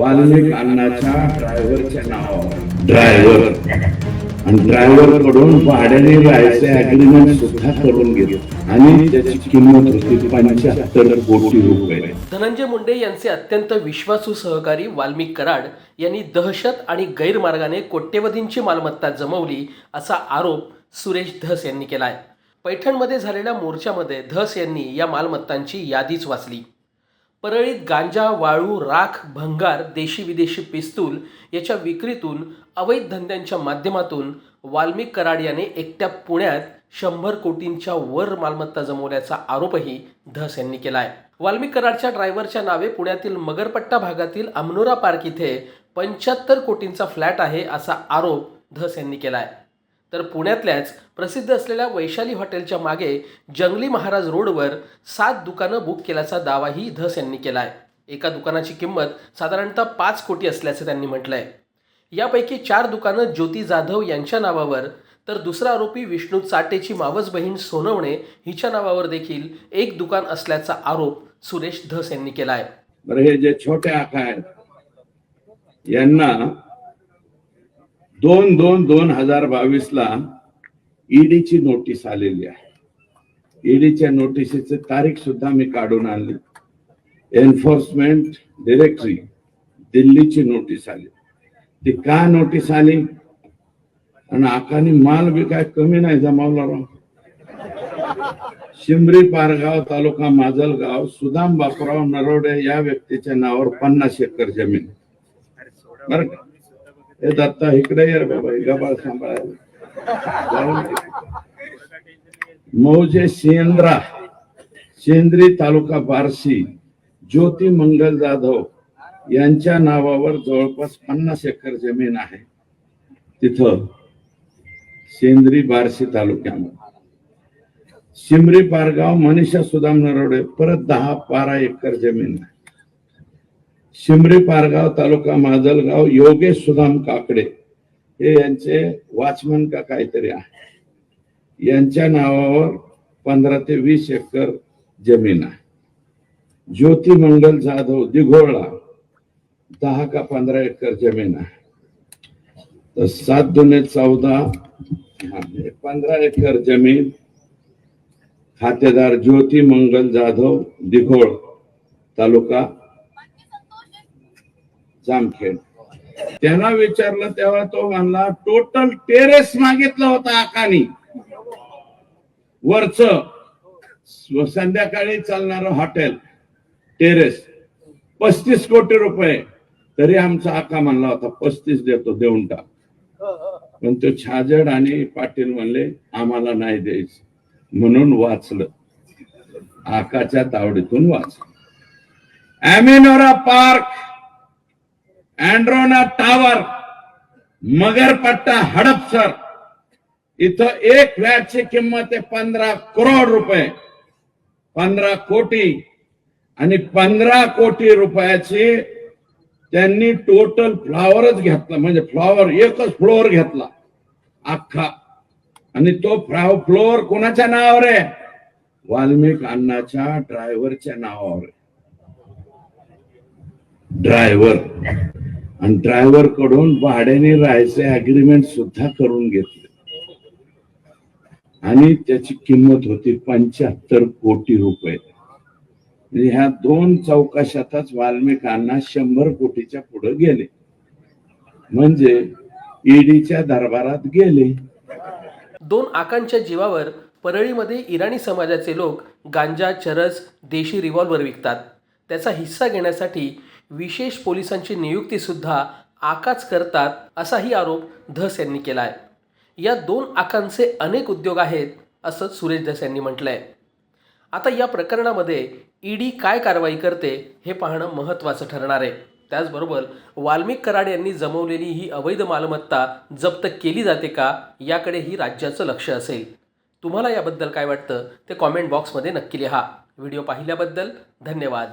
वाल्मिक अण्णाच्या ड्रायव्हरच्या नावावर. ड्रायव्हर. आणि ड्रायव्हरकडून भाड्याने राहायचे अग्रीमेंट सुद्धा करून गेले आणि त्याची किंमत होती पंच्याहत्तर कोटी रुपये. धनंजय मुंडे यांचे अत्यंत विश्वासू सहकारी वाल्मिक कराड यांनी दहशत आणि गैरमार्गाने कोट्यवधींची मालमत्ता जमवली असा आरोप सुरेश धस यांनी केला आहे पैठणमध्ये झालेल्या मोर्चामध्ये धस यांनी या मालमत्तांची यादीच वाचली. परळीत गांजा वाळू राख भंगार देशी विदेशी पिस्तूल याच्या विक्रीतून अवैध धंद्यांच्या माध्यमातून वाल्मिक कराड याने एकट्या पुण्यात शंभर कोटींच्या वर मालमत्ता जमवल्याचा आरोपही धस यांनी केला आहे वाल्मिक कराडच्या ड्रायव्हरच्या नावे पुण्यातील मगरपट्टा भागातील अमनोरा पार्क इथे पंच्याहत्तर कोटींचा फ्लॅट आहे असा आरोप धस यांनी केला आहे तर पुण्यातल्याच प्रसिद्ध असलेल्या वैशाली हॉटेलच्या मागे जंगली महाराज रोडवर सात दुकानं बुक केल्याचा दावाही धस यांनी केला आहे एका दुकानाची किंमत साधारणतः पाच कोटी असल्याचं त्यांनी म्हटलंय. यापैकी चार दुकानं ज्योती जाधव यांच्या नावावर तर दुसरा आरोपी विष्णू चाटेची मावस बहीण सोनवणे हिच्या नावावर देखील एक दुकान असल्याचा आरोप सुरेश धस यांनी केला आहे बरं हे जे छोटे आकार यांना दोन दोन दोन हजार बावीस ला ईडीची नोटीस आलेली आहे. ईडीच्या नोटिसीची तारीख सुद्धा मी काढून आणली. एन्फोर्समेंट डिरेक्टरी दिल्लीची नोटीस आली. ती का नोटीस आली? आणि आकानी माल बी काय कमी नाही जमावला राव. शिमरी पारगाव तालुका माजलगाव सुदाम बापराव नरोडे या व्यक्तीच्या नावावर पन्नास एकर जमीन. बर येत आता इकडे ये रे बाबा गबाळ सांभाळायला. मौजे शेंद्रा शेंद्री तालुका बार्शी ज्योती मंगल जाधव यांच्या नावावर जवळपास पन्नास एकर जमीन आहे. तिथं शेंद्री बार्शी तालुक्यामध्ये. शिमरी पारगाव मनीषा सुदाम नरोडे परत दहा बारा एकर जमीन आहे. शिमरे पारगाव तालुका माजलगाव योगेश सुदाम काकडे हे यांचे वॉचमन का काहीतरी आहे. यांच्या नावावर पंधरा ते वीस एकर जमीन आहे. ज्योती मंगल जाधव दिघोळा दहा का पंधरा एकर जमीन आहे. तर सात दोन चौदा हा, पंधरा एकर जमीन खातेदार ज्योती मंगल जाधव दिघोळ तालुका जामखेड त्यांना विचारलं तेव्हा तो म्हणला टोटल टेरेस मागितलं होता आकानी. वरच. संध्याकाळी चालणार हॉटेल टेरेस पस्तीस कोटी रुपये. तरी आमचा आका म्हणला होता पस्तीस देतो देऊन टाक. पण तो छाजड आणि पाटील म्हणले आम्हाला नाही द्यायचं. म्हणून वाचलं. आकाच्या तावडीतून वाचलं. Amanora park Adreno tower Magarpatta Hadapsar इथं एक फ्लॅटची किंमत आहे पंधरा करोड रुपये. पंधरा कोटी आणि पंधरा कोटी रुपयाची त्यांनी टोटल फ्लॉवरच घेतला. म्हणजे फ्लॉवर एकच फ्लोअर घेतला. अख्खा. आणि तो फ्लोअर कोणाच्या नावावर आहे? वाल्मिक अण्णाच्या ड्रायव्हरच्या नावावर आहे. ड्रायव्हर आणि ड्रायव्हरकडून भाड्याने राहायचे अग्रीमेंट सुद्धा करून घेतले. आणि त्याची किंमत होती पंच्याहत्तर कोटी रुपये. म्हणजे ह्या दोन चौकाशातच वाल्मिकांना शंभर कोटीच्या पुढे गेले. म्हणजे ईडीच्या दरबारात गेले. दोन आकांच्या जीवावर परळीमध्ये इराणी समाजाचे लोक गांजा चरस देशी रिव्हॉल्वर विकतात. त्याचा हिस्सा घेण्यासाठी विशेष पोलिसांची नियुक्तीसुद्धा आकाच करतात असाही आरोप धस यांनी केला आहे या दोन आकांचे अनेक उद्योग आहेत असं सुरेश धस यांनी म्हटलं आहे आता या प्रकरणामध्ये ईडी काय कारवाई करते हे पाहणं महत्त्वाचं ठरणार आहे. त्याचबरोबर वाल्मिक कराड यांनी जमवलेली ही अवैध मालमत्ता जप्त केली जाते का याकडेही राज्याचं लक्ष असेल. तुम्हाला याबद्दल काय वाटतं ते कॉमेंट बॉक्समध्ये नक्की लिहा. व्हिडिओ पाहिल्याबद्दल धन्यवाद.